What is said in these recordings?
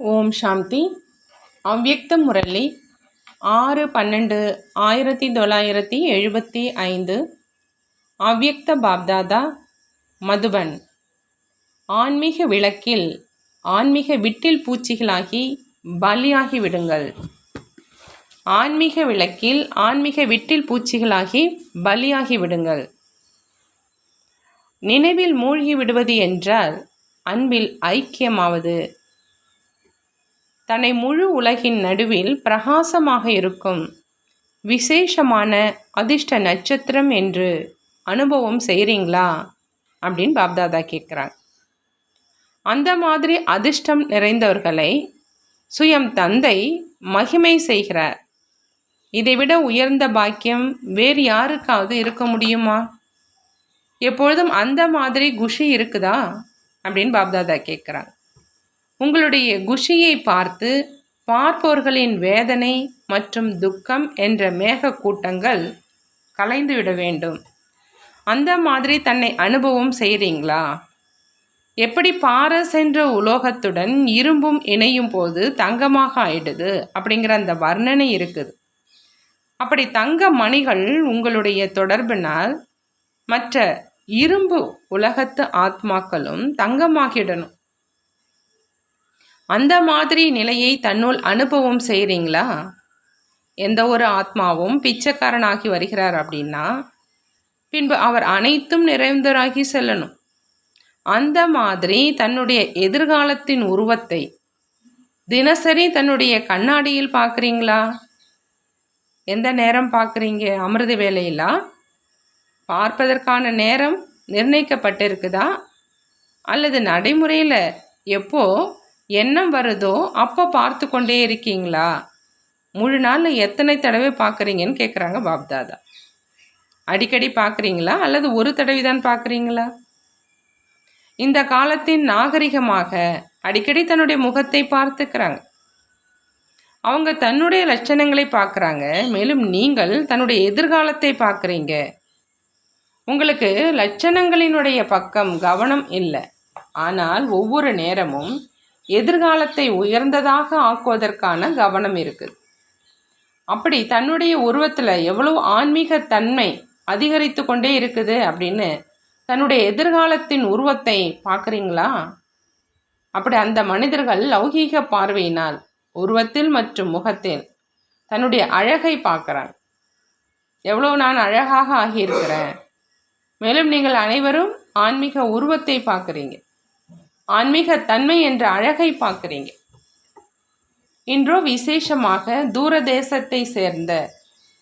ஓம் சாந்தி. அவ்வியக்த முரளி. ஆறு பன்னெண்டு ஆயிரத்தி தொள்ளாயிரத்தி எழுபத்தி ஐந்து. அவ்யக்த பாப்தாதா. மதுபன். ஆன்மீக விளக்கில் ஆன்மீக விட்டில் பூச்சிகளாகி பலியாகி விடுங்கள். ஆன்மீக விளக்கில் ஆன்மீக விட்டில் பூச்சிகளாகி பலியாகி விடுங்கள். நினைவில் மூழ்கி விடுவது என்றால் அன்பில் ஐக்கியமாவது தன்னை முழு உலகின் நடுவில் பிரகாசமாக இருக்கும். விசேஷமான அதிர்ஷ்ட நட்சத்திரம் என்று அனுபவம் செய்கிறீங்களா அப்படின்னு பாப்தாதா கேட்குறாங்க அந்த மாதிரி அதிர்ஷ்டம் நிறைந்தவர்களை சுயம் தந்தை மகிமை செய்கிறார். இதைவிட உயர்ந்த பாக்கியம் வேறு யாருக்காவது இருக்க முடியுமா? எப்பொழுதும் அந்த மாதிரி குஷி இருக்குதா? அப்படின்னு பாப்தாதா கேட்குறாங்க உங்களுடைய குஷியை பார்த்து பார்ப்போர்களின் வேதனை மற்றும் துக்கம் என்ற மேக கூட்டங்கள் கலைந்து விட வேண்டும். அந்த மாதிரி தன்னை அனுபவம் செய்கிறீங்களா எப்படி பாரஸ் என்ற உலோகத்துடன் இரும்பும் இணையும் போது தங்கமாக ஆயிடுது அப்படிங்கிற அந்த வர்ணனை இருக்குது. அப்படி தங்க மணிகள் உங்களுடைய தொடர்பினால் மற்ற இரும்பு உலகத்து ஆத்மாக்களும் தங்கமாகிடணும். அந்த மாதிரி நிலையை தன்னுள் அனுபவம் செய்கிறீங்களா எந்த ஒரு ஆத்மாவும் பிச்சைக்காரனாகி வருகிறார் அப்படின்னா பின்பு அவர் அனைத்தும் நிறைந்தராகி செல்லணும். அந்த மாதிரி தன்னுடைய எதிர்காலத்தின் உருவத்தை தினசரி தன்னுடைய கண்ணாடியில் பார்க்குறீங்களா? எந்த நேரம் பார்க்குறீங்க? அமிர்த வேலையிலா பார்ப்பதற்கான நேரம் நிர்ணயிக்கப்பட்டிருக்குதா? அல்லது நடைமுறையில் எப்போ எண்ணம் வருதோ அப்போ பார்த்து கொண்டே இருக்கீங்களா? முழு நாளில் எத்தனை தடவை பார்க்குறீங்கன்னு கேட்குறாங்க பாப்தாதா அடிக்கடி பார்க்குறீங்களா? அல்லது ஒரு தடவை தான் பார்க்குறீங்களா? இந்த காலத்தின் நாகரிகமாக அடிக்கடி தன்னுடைய முகத்தை பார்த்துக்கிறாங்க. அவங்க தன்னுடைய லட்சணங்களை பார்க்குறாங்க. மேலும் நீங்கள் தன்னுடைய எதிர்காலத்தை பார்க்குறீங்க. உங்களுக்கு லட்சணங்களினுடைய பக்கம் கவனம் இல்லை. ஆனால் ஒவ்வொரு நேரமும் எதிர்காலத்தை உயர்ந்ததாக ஆக்குவதற்கான கவனம் இருக்குது. அப்படி தன்னுடைய உருவத்தில் எவ்வளவு ஆன்மீக தன்மை அதிகரித்து கொண்டே இருக்குது அப்படின்னு தன்னுடைய எதிர்காலத்தின் உருவத்தை பார்க்குறீங்களா? அப்படி அந்த மனிதர்கள் லௌகீக பார்வையினால் உருவத்தில் மற்றும் முகத்தில் தன்னுடைய அழகை பார்க்குறாங்க எவ்வளோ நான் அழகாக ஆகியிருக்கிறேன். மேலும் நீங்கள் அனைவரும் ஆன்மீக உருவத்தை பார்க்குறீங்க. ஆன்மீக தன்மை என்ற அழகை பார்க்குறீங்க. இன்றோ விசேஷமாக தூர தேசத்தை சேர்ந்த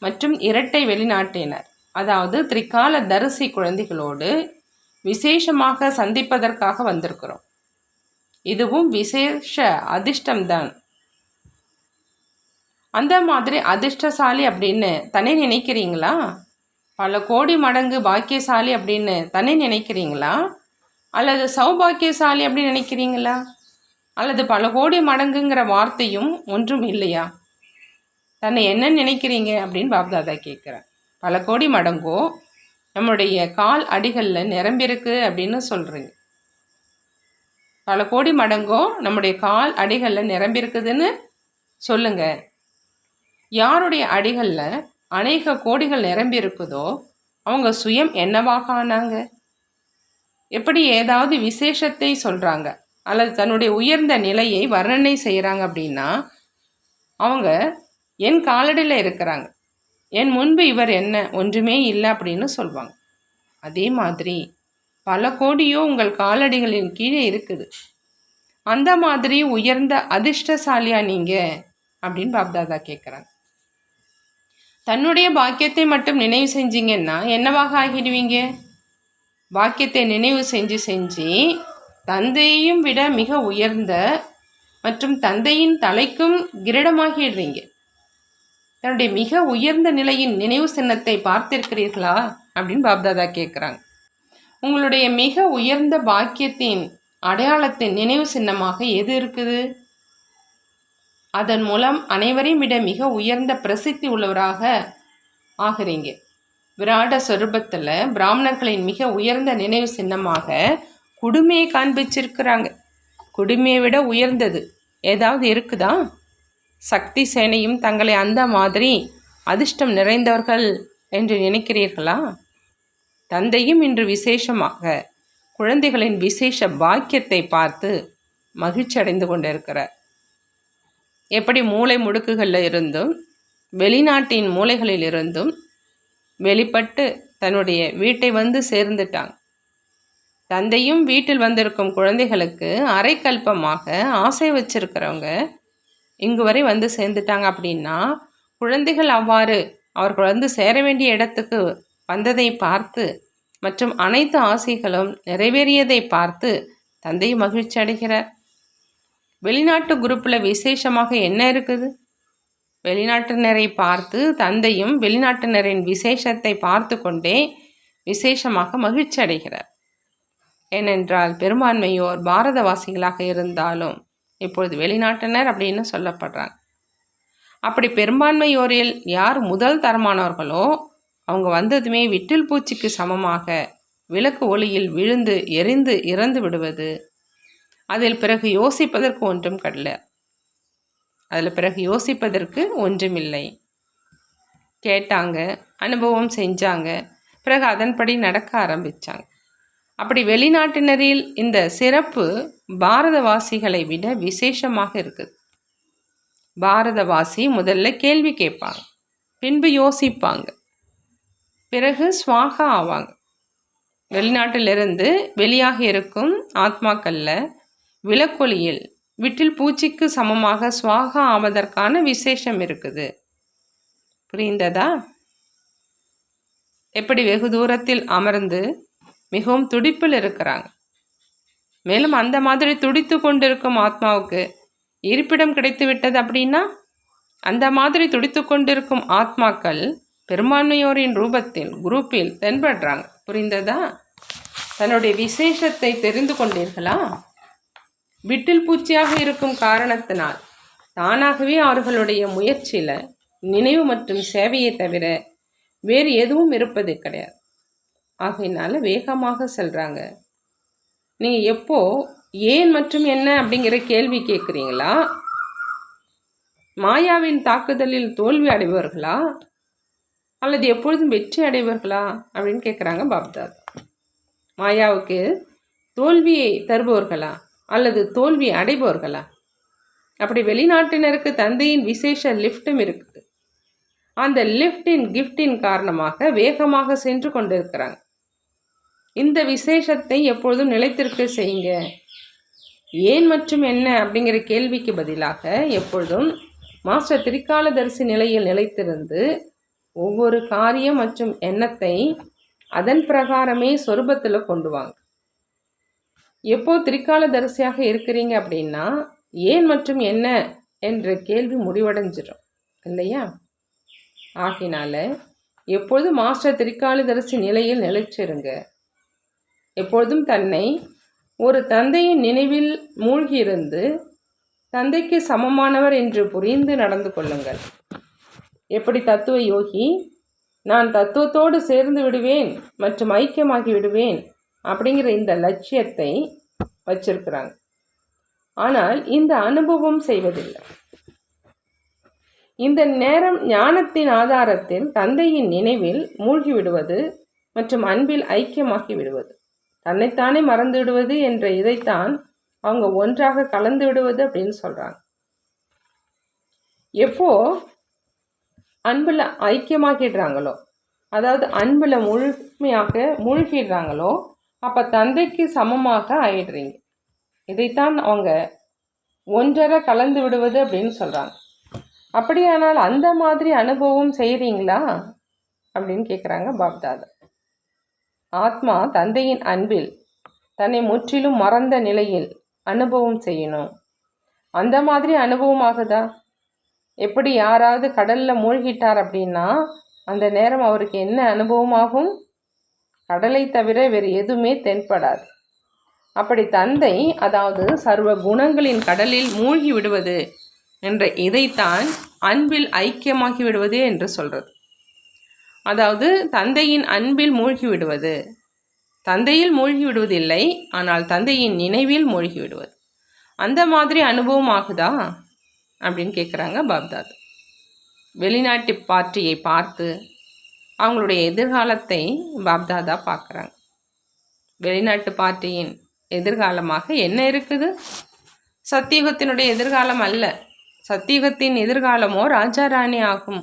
மற்றும் இரட்டை வெளிநாட்டினர் அதாவது திரிகால தரிசி குழந்தைகளோடு விசேஷமாக சந்திப்பதற்காக வந்திருக்கிறோம். இதுவும் விசேஷ அதிர்ஷ்டம்தான். அந்த மாதிரி அதிர்ஷ்டசாலி அப்படின்னு தனி நினைக்கிறீங்களா? பல கோடி மடங்கு பாக்கியசாலி அப்படின்னு தனி நினைக்கிறீங்களா? அல்லது சௌபாக்கியசாலி அப்படின்னு நினைக்கிறீங்களா? அல்லது பல கோடி மடங்குங்கிற வார்த்தையும் ஒன்றும் இல்லையா? தன்னை என்ன நினைக்கிறீங்க அப்படின்னு பாப்தாதா கேட்குறேன் பல கோடி மடங்கோ? நம்முடைய கால் அடிகளில் நிரம்பியிருக்கு அப்படின்னு சொல்கிறீங்க பல கோடி மடங்கோ நம்முடைய கால் அடிகளில் நிரம்பியிருக்குதுன்னு சொல்லுங்கள் யாருடைய அடிகளில் அநேக கோடிகள் நிரம்பி இருக்குதோ அவங்க சுயம் என்னவாக ஆனாங்க? எப்படி ஏதாவது விசேஷத்தை சொல்கிறாங்க அல்லது தன்னுடைய உயர்ந்த நிலையை வர்ணனை செய்கிறாங்க அப்படின்னா அவங்க என் காலடியில் இருக்கிறாங்க. என் முன்பு இவர் என்ன? ஒன்றுமே இல்லை அப்படின்னு சொல்லுவாங்க அதே மாதிரி பல கோடியோ உங்கள் காலடிகளின் கீழே இருக்குது. அந்த மாதிரி உயர்ந்த அதிர்ஷ்டசாலியா நீங்கள் அப்படின்னு பாப்தாதா கேட்குறாங்க தன்னுடைய பாக்கியத்தை மட்டும் நினைவு செஞ்சீங்கன்னா என்னவாக ஆகிடுவீங்க? வாக்கியத்தை நினைவு செஞ்சு செஞ்சு தந்தையையும் விட மிக உயர்ந்த மற்றும் தந்தையின் தலைக்கும் கிரீடமாகிடுறீங்க. தன்னுடைய மிக உயர்ந்த நிலையின் நினைவு சின்னத்தை பார்த்திருக்கிறீர்களா அப்படின்னு பாப்தாதா கேட்குறாங்க உங்களுடைய மிக உயர்ந்த பாக்கியத்தின் அடையாளத்தின் நினைவு சின்னமாக எது இருக்குது? அதன் மூலம் அனைவரையும் விட மிக உயர்ந்த பிரசித்தி உள்ளவராக ஆகிறீங்க. விராட சொரூபத்தில் பிராமணர்களின் மிக உயர்ந்த நினைவு சின்னமாக குடுமையை காண்பிச்சிருக்கிறாங்க. குடுமையை விட உயர்ந்தது. ஏதாவது இருக்குதா? சக்தி சேனையும் தங்களை அந்த மாதிரி அதிர்ஷ்டம் நிறைந்தவர்கள் என்று நினைக்கிறீர்களா? தந்தையும் இன்று விசேஷமாக குழந்தைகளின் விசேஷ பாக்கியத்தை பார்த்து மகிழ்ச்சி அடைந்து கொண்டிருக்கிறார். எப்படி மூளை முடுக்குகளில் இருந்தும் வெளிநாட்டின் மூலைகளில் இருந்தும் வெளிப்பட்டு தன்னுடைய வீட்டை வந்து சேர்ந்துட்டாங்க தந்தையும் வீட்டில் வந்திருக்கும் குழந்தைகளுக்கு அரைக்கல்பமாக ஆசை வச்சிருக்கிறவங்க இங்கு வரை வந்து சேர்ந்துட்டாங்க அப்படின்னா குழந்தைகள் அவ்வாறு அவர்கள் வந்து சேர வேண்டிய இடத்துக்கு வந்ததை பார்த்து மற்றும் அனைத்து ஆசைகளும் நிறைவேறியதை பார்த்து தந்தை மகிழ்ச்சி அடைகிறார். வெளிநாட்டு குரூப்பில் விசேஷமாக என்ன இருக்குது? வெளிநாட்டினரை பார்த்து தந்தையும் வெளிநாட்டினரின் விசேஷத்தை பார்த்து கொண்டே விசேஷமாக மகிழ்ச்சி அடைகிறார். ஏனென்றால் பெரும்பான்மையோர் பாரதவாசிகளாக இருந்தாலும் இப்பொழுது வெளிநாட்டினர் அப்படின்னு சொல்லப்படுறாங்க. அப்படி பெரும்பான்மையோரில் யார் முதல் தரமானவர்களோ அவங்க வந்ததுமே விட்டில் பூச்சிக்கு சமமாக விளக்கு ஒளியில் விழுந்து எரிந்து இறந்து விடுவது அதில் பிறகு யோசிப்பதற்கு ஒன்றும் கடல. அதில் பிறகு யோசிப்பதற்கு ஒன்றுமில்லை. கேட்டாங்க அனுபவம் செஞ்சாங்க பிறகு அதன்படி நடக்க ஆரம்பித்தாங்க அப்படி வெளிநாட்டினரில் இந்த சிறப்பு பாரதவாசிகளை விட விசேஷமாக இருக்குது. பாரதவாசி முதல்ல கேள்வி கேட்பாங்க பின்பு யோசிப்பாங்க. பிறகு சுவாகா ஆவாங்க. வெளிநாட்டிலிருந்து வெளியாக இருக்கும் ஆத்மாக்களில் விளக்கொலியில் விட்டில் பூச்சிக்கு சமமாக சுவாகம் ஆவதற்கான விசேஷம் இருக்குது. புரிந்ததா? எப்படி வெகு தூரத்தில் அமர்ந்து மிகவும் துடிப்பில் இருக்கிறாங்க. மேலும் அந்த மாதிரி துடித்து கொண்டிருக்கும் ஆத்மாவுக்கு இருப்பிடம் கிடைத்து விட்டது அப்படின்னா அந்த மாதிரி துடித்து கொண்டிருக்கும் ஆத்மாக்கள் பெரும்பான்மையோரின் ரூபத்தில் குரூப்பில் தென்படுறாங்க. புரிந்ததா? தன்னுடைய விசேஷத்தை தெரிந்து கொண்டீர்களா? விட்டில் பூச்சியாக இருக்கும் காரணத்தினால் தானாகவே அவர்களுடைய முயற்சியில் நினைவு மற்றும் சேவையை தவிர வேறு எதுவும் இருப்பது கிடையாது. ஆகையினால வேகமாக செல்கிறாங்க நீங்கள் எப்போ ஏன் மற்றும் என்ன அப்படிங்கிற கேள்வி கேட்குறீங்களா மாயாவின் தாக்குதலில் தோல்வி அடைபவர்களா? அல்லது எப்பொழுதும் வெற்றி அடைவர்களா அப்படின்னு கேட்குறாங்க பாப்தாத். மாயாவுக்கு தோல்வியை தருபவர்களா? அல்லது தோல்வி அடைபவர்களா? அப்படி வெளிநாட்டினருக்கு தந்தையின் விசேஷ லிஃப்ட்டும் இருக்குது. அந்த லிஃப்டின் கிஃப்டின் காரணமாக வேகமாக சென்று கொண்டிருக்கிறாங்க. இந்த விசேஷத்தை எப்பொழுதும் நிலைத்திருக்க செய்யுங்க. ஏன் மற்றும் என்ன அப்படிங்கிற கேள்விக்கு பதிலாக எப்பொழுதும் மாஸ்டர் திரிகாலதரிசி நிலையில் நிலைத்திருந்து ஒவ்வொரு காரியம் மற்றும் எண்ணத்தை அதன் பிரகாரமே சொரூபத்தில் கொண்டு வாங்க. எப்போ திரிகாலதரிசியாக இருக்கிறீங்க அப்படின்னா ஏன் மற்றும் என்ன என்ற கேள்வி முடிவடைஞ்சிடும் இல்லையா? ஆகினால எப்பொழுதும் மாஸ்டர் திரிகாலதரிசி நிலையில் நிலைச்சிருங்க எப்பொழுதும் தன்னை ஒரு தந்தையின் நினைவில் மூழ்கியிருந்து தந்தைக்கு சமமானவர் என்று புரிந்து நடந்து கொள்ளுங்கள். எப்படி தத்துவ யோகி நான் தத்துவத்தோடு சேர்ந்து விடுவேன் மற்றும் ஐக்கியமாகி விடுவேன் அப்படிங்கிற இந்த லட்சியத்தை வச்சிருக்கிறாங்க. ஆனால் இந்த அனுபவம் செய்வதில்லை. இந்த நேரம் ஞானத்தின் ஆதாரத்தில் தந்தையின் நினைவில் மூழ்கி விடுவது மற்றும் அன்பில் ஐக்கியமாகி விடுவது தன்னைத்தானே மறந்து விடுவது என்ற இதைத்தான் அவங்க ஒன்றாக கலந்து விடுவது அப்படின்னு சொல்கிறாங்க எப்போ அன்பில் ஐக்கியமாகிடுறாங்களோ அதாவது அன்பில் முழுமையாக மூழ்கிடுறாங்களோ அப்போ தந்தைக்கு சமமாக ஆயிடுறீங்க. இதைத்தான் அவங்க ஒன்றரை கலந்து விடுவது அப்படின்னு சொல்கிறாங்க அப்படியானால் அந்த மாதிரி அனுபவம் செய்கிறீங்களா அப்படின்னு கேட்குறாங்க பாப்தாதா ஆத்மா தந்தையின் அன்பில் தன்னை முற்றிலும் மறந்த நிலையில் அனுபவம் செய்யணும். அந்த மாதிரி அனுபவம் ஆகுதா எப்படி யாராவது கடலில் மூழ்கிட்டார் அப்படின்னா அந்த நேரம் அவருக்கு என்ன அனுபவமாகும்? கடலை தவிர வேறு எதுவுமே தென்படாது. அப்படி தந்தை அதாவது சர்வ குணங்களின் கடலில் மூழ்கி விடுவது என்ற இதைத்தான் அன்பில் ஐக்கியமாகி விடுவது என்று சொல்கிறது அதாவது தந்தையின் அன்பில் மூழ்கி விடுவது. தந்தையில் மூழ்கி விடுவதில்லை ஆனால் தந்தையின் நினைவில் மூழ்கி விடுவது. அந்த மாதிரி அனுபவம் ஆகுதா? அப்படின்னு கேட்குறாங்க பாப்தாத். வெளிநாட்டு பார்ட்டியை பார்த்து அவங்களுடைய எதிர்காலத்தை பாப்தாதா பார்க்குறாங்க. வெளிநாட்டு பார்ட்டியின் எதிர்காலமாக என்ன இருக்குது? சத்தியுகத்தினுடைய எதிர்காலம் அல்ல. சத்தியுகத்தின் எதிர்காலமோ ராஜா ராணி ஆகும்.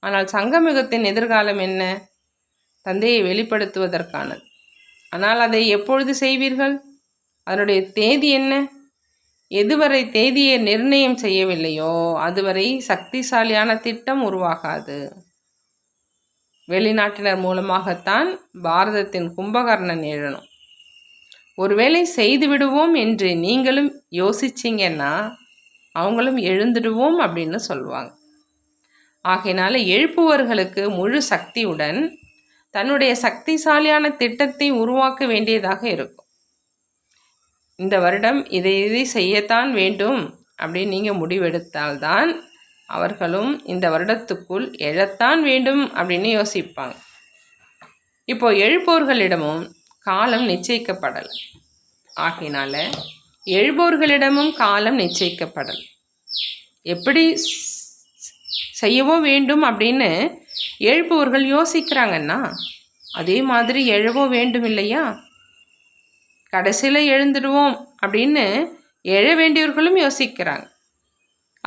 ஆனால் சங்கமிகத்தின் எதிர்காலம் என்ன? தந்தையை வெளிப்படுத்துவதற்கானது. ஆனால் அதை எப்பொழுது செய்வீர்கள்? அதனுடைய தேதி என்ன? எதுவரை தேதியை நிர்ணயம் செய்யவில்லையோ அதுவரை சக்திசாலியான திட்டம் உருவாகாது. வெளிநாட்டினர் மூலமாகத்தான் பாரதத்தின் கும்பகர்ணன் எழணும். ஒருவேளை செய்து விடுவோம் என்று நீங்களும் யோசிச்சிங்கன்னா அவங்களும் எழுந்துடுவோம் அப்படின்னு சொல்லுவாங்க. ஆகையினால எழுப்புவர்களுக்கு முழு சக்தியுடன் தன்னுடைய சக்திசாலியான திட்டத்தை உருவாக்க வேண்டியதாக இருக்கும். இந்த வருடம் இதை இதை செய்யத்தான் வேண்டும் அப்படின்னு நீங்கள் முடிவெடுத்தால்தான் அவர்களும் இந்த வருடத்துக்குள் எழத்தான் வேண்டும் அப்படின்னு யோசிப்பாங்க. இப்போ எழுப்போர்களிடமும் காலம் நிச்சயிக்கப்படலை. ஆகையினால எழுபவர்களிடமும் காலம் நிச்சயிக்கப்படல். எப்படி செய்யவோ வேண்டும் அப்படின்னு எழுப்புவர்கள் யோசிக்கிறாங்கன்னா அதே மாதிரி எழவோ வேண்டும் இல்லையா கடைசியில் எழுந்துடுவோம் அப்படின்னு எழ வேண்டியவர்களும் யோசிக்கிறாங்க.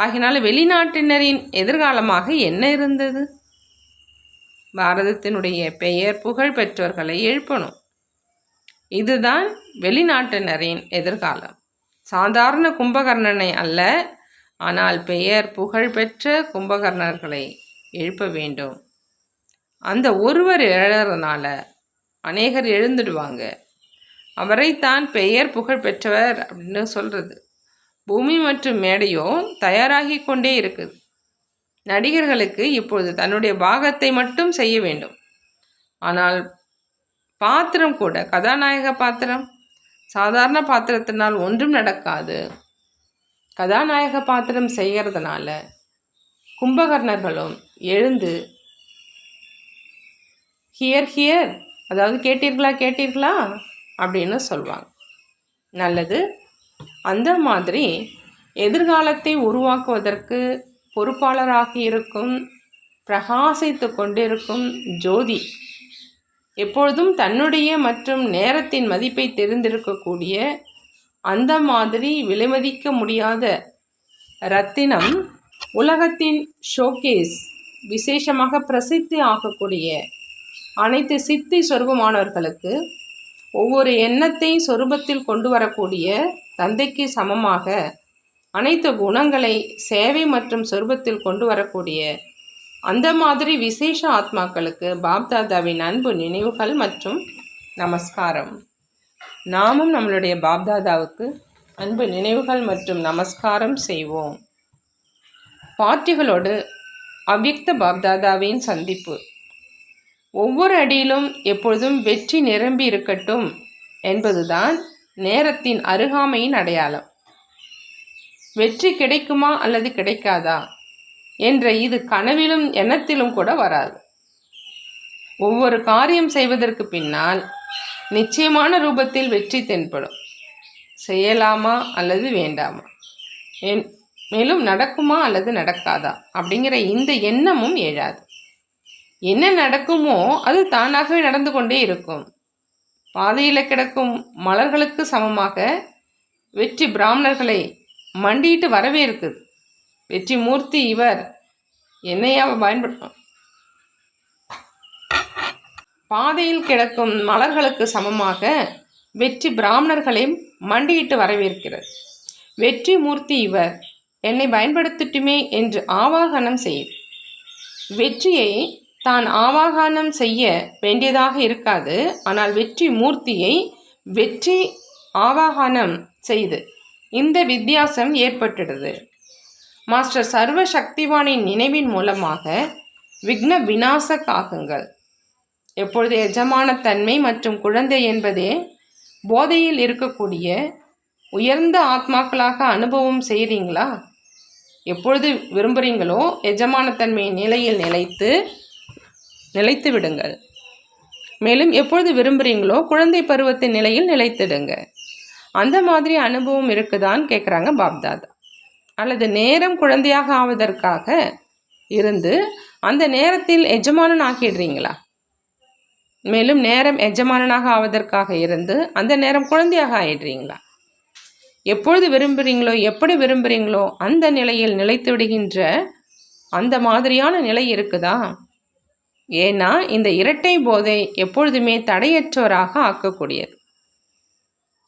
ஆகினால் வெளிநாட்டினரின் எதிர்காலமாக என்ன இருந்தது? பாரதத்தினுடைய பெயர் புகழ் பெற்றவர்களை எழுப்பணும். இதுதான் வெளிநாட்டினரின் எதிர்காலம். சாதாரண கும்பகர்ணனை அல்ல ஆனால் பெயர் புகழ் பெற்ற கும்பகர்ணர்களை எழுப்ப வேண்டும். அந்த ஒருவர் எழறதுனால அநேகர் எழுந்துடுவாங்க. அவரைத்தான் பெயர் புகழ் பெற்றவர் அப்படின்னு சொல்கிறது பூமி மற்றும் மேடையோ தயாராகி கொண்டே இருக்குது. நடிகர்களுக்கு இப்பொழுது தன்னுடைய பாகத்தை மட்டும் செய்ய வேண்டும். ஆனால் பாத்திரம் கூட கதாநாயக பாத்திரம்? சாதாரண பாத்திரத்தினால் ஒன்றும் நடக்காது. கதாநாயக பாத்திரம் செய்கிறதுனால கும்பகர்ணர்களும் எழுந்து ஹியர் ஹியர் அதாவது கேட்டீர்களா கேட்டீர்களா? அப்படின்னு சொல்லுவாங்க நல்லது அந்த மாதிரி எதிர்காலத்தை உருவாக்குவதற்கு பொறுப்பாளராக இருக்கும் பிரகாசித்து கொண்டிருக்கும் ஜோதி எப்பொழுதும் தன்னுடைய மற்றும் நேரத்தின் மதிப்பை தெரிந்திருக்கக்கூடிய அந்த மாதிரி விலைமதிக்க முடியாத ரத்தினம் உலகத்தின் ஷோகேஸ் விசேஷமாக பிரசித்தி ஆகக்கூடிய அனைத்து சித்தி சொருபமானவர்களுக்கு ஒவ்வொரு எண்ணத்தை சொரூபத்தில் கொண்டு வரக்கூடிய தந்தைக்கு சமமாக அனைத்து குணங்களை சேவை மற்றும் சொரூபத்தில் கொண்டு வரக்கூடிய அந்த மாதிரி விசேஷ ஆத்மாக்களுக்கு பாப்தாதாவின் அன்பு நினைவுகள் மற்றும் நமஸ்காரம். நாமும் நம்மளுடைய பாப்தாதாவுக்கு அன்பு நினைவுகள் மற்றும் நமஸ்காரம் செய்வோம். பார்ட்டிகளோடு அவ்யக்த பாப்தாதாவின் சந்திப்பு. ஒவ்வொரு அடியிலும் எப்பொழுதும் வெற்றி நிரம்பி இருக்கட்டும் என்பதுதான் நேரத்தின் அருகாமையின் அடையாளம். வெற்றி கிடைக்குமா அல்லது கிடைக்காதா என்ற இது கனவிலும் எண்ணத்திலும் கூட வராது. ஒவ்வொரு காரியம் செய்வதற்கு பின்னால் நிச்சயமான ரூபத்தில் வெற்றி தென்படும். செய்யலாமா அல்லது வேண்டாமா? மேலும் நடக்குமா அல்லது நடக்காதா? அப்படிங்கிற இந்த எண்ணமும் எழாது. என்ன நடக்குமோ அது தானாகவே நடந்து கொண்டே இருக்கும். பாதையில் கிடக்கும் மலர்களுக்கு சமமாக வெற்றி பிராமணர்களை மண்டிட்டு வரவே இருக்குது. வெற்றி மூர்த்தி இவர் என்னையா பயன்படுத்தும் பாதையில் கிடக்கும் மலர்களுக்கு சமமாக வெற்றி பிராமணர்களையும் மண்டியிட்டு வரவேற்கிறது வெற்றி மூர்த்தி இவர் என்னை பயன்படுத்தட்டுமே என்று ஆவாகனம் செய்து வெற்றியை தான் ஆவாகனம் செய்ய வேண்டியதாக இருக்காது. ஆனால் வெற்றி மூர்த்தியை வெற்றி ஆவாகனம் செய்து இந்த வித்தியாசம் ஏற்பட்டுடுது. மாஸ்டர் சர்வ சக்திவானின் நினைவின் மூலமாக விக்ன விநாச காகுங்கள் எப்பொழுது எஜமான தன்மை மற்றும் குழந்தை என்பதே போதையில் இருக்கக்கூடிய உயர்ந்த ஆத்மாக்களாக அனுபவம் செய்கிறீங்களா எப்பொழுது விரும்புகிறீங்களோ எஜமானத்தன்மையின் நிலையில் நிலைத்து நிலைத்து விடுங்கள். மேலும் எப்பொழுது விரும்புகிறீங்களோ குழந்தை பருவத்தின் நிலையில் நிலைத்திடுங்க. அந்த மாதிரி அனுபவம் இருக்குதான்னு கேட்குறாங்க பாப்தாதா. அல்லது நேரம் குழந்தையாக ஆவதற்காக இருந்து அந்த நேரத்தில் எஜமானன் ஆகிடுறீங்களா மேலும் நேரம் எஜமானனாக ஆவதற்காக இருந்து அந்த நேரம் குழந்தையாக ஆயிடுறீங்களா? எப்பொழுது விரும்புகிறீங்களோ எப்படி விரும்புகிறீங்களோ அந்த நிலையில் நிலைத்து விடுகின்ற அந்த மாதிரியான நிலை இருக்குதா? ஏன்னா இந்த இரட்டை போதை எப்பொழுதுமே தடையற்றவராக ஆக்கக்கூடியது.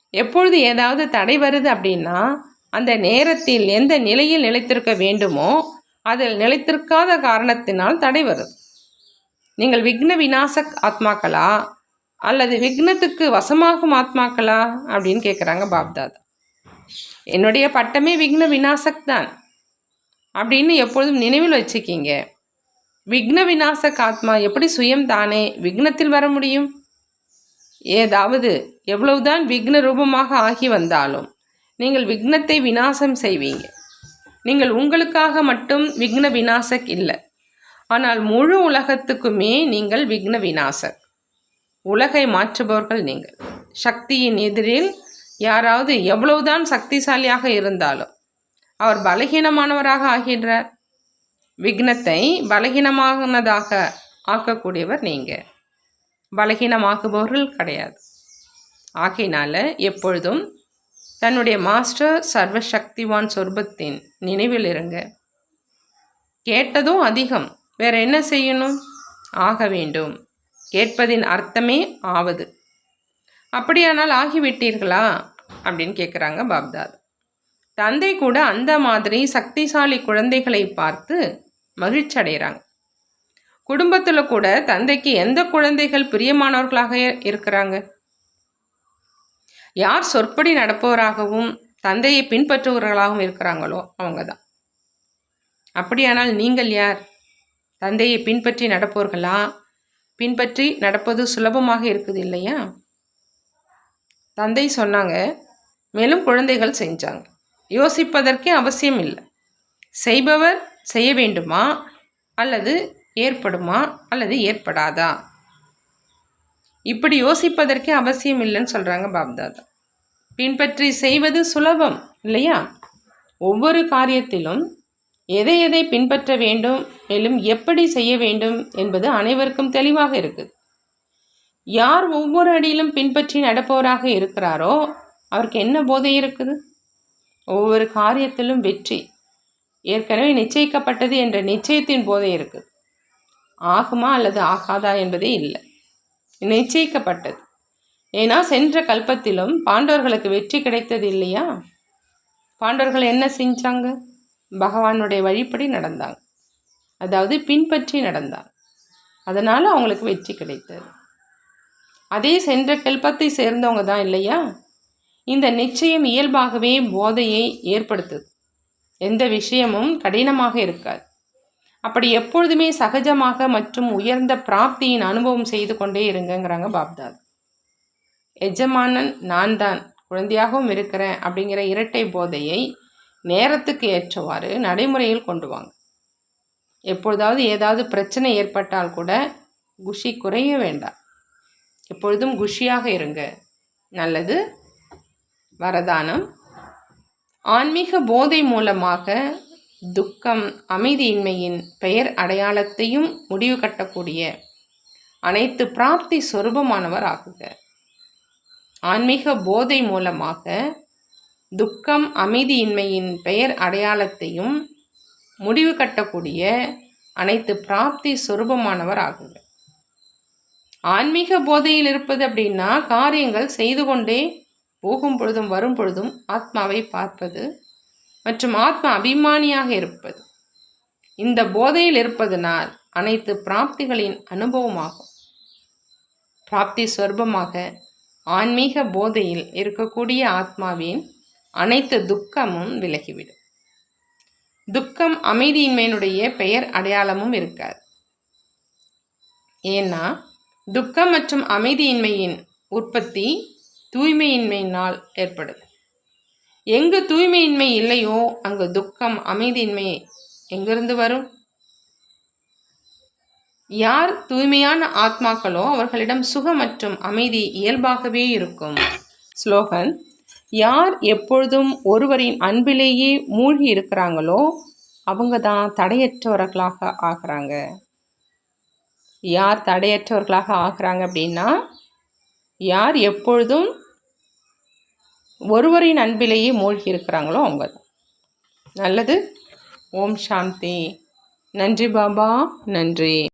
எப்பொழுது ஏதாவது தடை வருது அப்படின்னா அந்த நேரத்தில் எந்த நிலையில் நிலைத்திருக்க வேண்டுமோ அதில் நிலைத்திருக்காத காரணத்தினால் தடை வருது. நீங்கள் விக்ன விநாசக் ஆத்மாக்களா? அல்லது விக்னத்துக்கு வசமாகும் ஆத்மாக்களா? அப்படின்னு கேட்குறாங்க பாப்தாதா. என்னுடைய பட்டமே விக்ன விநாசக் தான். அப்படின்னு எப்பொழுதும் நினைவில் வச்சுக்கிங்க. விக்ன விநாசக் ஆத்மா எப்படி சுயம் தானே விக்னத்தில் வர முடியும்? ஏதாவது எவ்வளவுதான் விக்ன ரூபமாக ஆகி வந்தாலும் நீங்கள் விக்னத்தை விநாசம் செய்வீங்க. நீங்கள் உங்களுக்காக மட்டும் விக்ன விநாசக் இல்லை. ஆனால் முழு உலகத்துக்குமே நீங்கள் விக்ன விநாசக். உலகை மாற்றுபவர்கள் நீங்கள். சக்தியின் எதிரில் யாராவது எவ்வளவுதான் சக்திசாலியாக இருந்தாலும் அவர் பலகீனமானவராக ஆகின்றார். விக்னத்தை பலகீனமானதாக ஆக்கக்கூடியவர் நீங்கள் பலகீனமாக்குபவர்கள் கிடையாது. ஆகையினால் எப்பொழுதும் தன்னுடைய மாஸ்டர் சர்வசக்திவான் சொர்பத்தின் நினைவில் இருங்க. கேட்டதும் அதிகம். வேற என்ன செய்யணும்? ஆக வேண்டும். கேட்பதின் அர்த்தமே ஆவது. அப்படியானால் ஆகிவிட்டீர்களா? அப்படின்னு கேட்குறாங்க பாப்தாத். தந்தை கூட அந்த மாதிரி சக்திசாலி குழந்தைகளை பார்த்து மகிழ்ச்சி அடைகிறாங்க குடும்பத்தில் கூட தந்தைக்கு எந்த குழந்தைகள் பிரியமானவர்களாக இருக்கிறாங்க? யார் சொற்படி நடப்பவராகவும் தந்தையை பின்பற்றுபவர்களாகவும் இருக்கிறாங்களோ அவங்க தான் அப்படியானால் நீங்கள் யார்? தந்தையை பின்பற்றி நடப்பவர்களா? பின்பற்றி நடப்பது சுலபமாக இருக்குது இல்லையா? தந்தை சொன்னாங்க மேலும் குழந்தைகள் செஞ்சாங்க. யோசிப்பதற்கே அவசியம் இல்லை. செய்பவர் செய்ய வேண்டுமா? அல்லது ஏற்படுமா? அல்லது ஏற்படாதா? இப்படி யோசிப்பதற்கே அவசியம் இல்லைன்னு சொல்கிறாங்க பாப்தாதா. பின்பற்றி செய்வது சுலபம் இல்லையா? ஒவ்வொரு காரியத்திலும் எதை எதை பின்பற்ற வேண்டும் மேலும் எப்படி செய்ய வேண்டும் என்பது அனைவருக்கும் தெளிவாக இருக்குது. யார் ஒவ்வொரு அடியிலும் பின்பற்றி நடப்பவராக இருக்கிறாரோ அவருக்கு என்ன போதை இருக்குது? ஒவ்வொரு காரியத்திலும் வெற்றி ஏற்கனவே நிச்சயிக்கப்பட்டது என்ற நிச்சயத்தின் போதை இருக்குது ஆகுமா அல்லது ஆகாதா என்பதே இல்லை. நிச்சயிக்கப்பட்டது. ஏன்னா சென்ற கல்பத்திலும் பாண்டவர்களுக்கு வெற்றி கிடைத்தது இல்லையா? பாண்டவர்கள் என்ன செஞ்சாங்க? பகவானுடைய வழிப்படி நடந்தாங்க. அதாவது பின்பற்றி நடந்தாங்க. அதனால் அவங்களுக்கு வெற்றி கிடைத்தது. அதே சென்ற கல்பத்தை சேர்ந்தவங்க தான் இல்லையா? இந்த நிச்சயம் இயல்பாகவே போதையை ஏற்படுத்துது. எந்த விஷயமும் கடினமாக இருக்காது. அப்படி எப்பொழுதுமே சகஜமாக மற்றும் உயர்ந்த பிராப்தியின் அனுபவம் செய்து கொண்டே இருங்கங்கிறாங்க பாப்தாத். எஜமானன் நான் தான் குழந்தையாகவும் இருக்கிறேன் அப்படிங்கிற இரட்டை போதையை நேரத்துக்கு ஏற்றவாறு நடைமுறையில் கொண்டு வாங்க. எப்பொழுதாவது ஏதாவது பிரச்சனை ஏற்பட்டால் கூட குஷி குறைய வேண்டாம். எப்பொழுதும் குஷியாக இருங்க. நல்லது வரதானம் ஆன்மீக போதை மூலமாக துக்கம் அமைதியின்மையின் பெயர் அடையாளத்தையும் முடிவு கட்டக்கூடிய அனைத்து பிராப்தி சொரூபமானவர் ஆகுக. ஆன்மீக போதை மூலமாக துக்கம் அமைதியின்மையின் பெயர் அடையாளத்தையும் முடிவு கட்டக்கூடிய அனைத்து பிராப்தி சொரூபமானவர் ஆகுங்க ஆன்மீக போதையில் இருப்பது அப்படின்னா காரியங்கள் செய்து கொண்டே போகும் பொழுதும் வரும் பொழுதும் ஆத்மாவை பார்ப்பது மற்றும் ஆத்மா அபிமானியாக இருப்பது. இந்த போதையில் இருப்பதனால் அனைத்து பிராப்திகளின் அனுபவமாகும். பிராப்தி சொர்பமாக ஆன்மீக போதையில் இருக்கக்கூடிய ஆத்மாவின் அனைத்து துக்கமும் விலகிவிடும். துக்கம் அமைதியின்மையினுடைய பெயர் அடையாளமும் இருக்காது. ஏன்னா துக்கம் மற்றும் அமைதியின்மையின் உற்பத்தி தூய்மையின்மையினால் ஏற்படுது. எங்கு தூய்மையின்மை இல்லையோ அங்கு துக்கம் அமைதியின்மை எங்கிருந்து வரும்? யார் தூய்மையான ஆத்மாக்களோ அவர்களிடம் சுகம் மற்றும் அமைதி இயல்பாகவே இருக்கும். ஸ்லோகன் யார் எப்பொழுதும் ஒருவரின் அன்பிலேயே மூழ்கி இருக்கிறாங்களோ அவங்க தான் தடையற்றவர்களாக ஆகிறாங்க. யார் தடையற்றவர்களாக ஆகிறாங்க அப்படின்னா யார் எப்பொழுதும் ஒருவரின் அன்பிலேயே மூழ்கி இருக்கிறாங்களோ அவங்க நல்லது. ஓம் சாந்தி. நன்றி பாபா. நன்றி.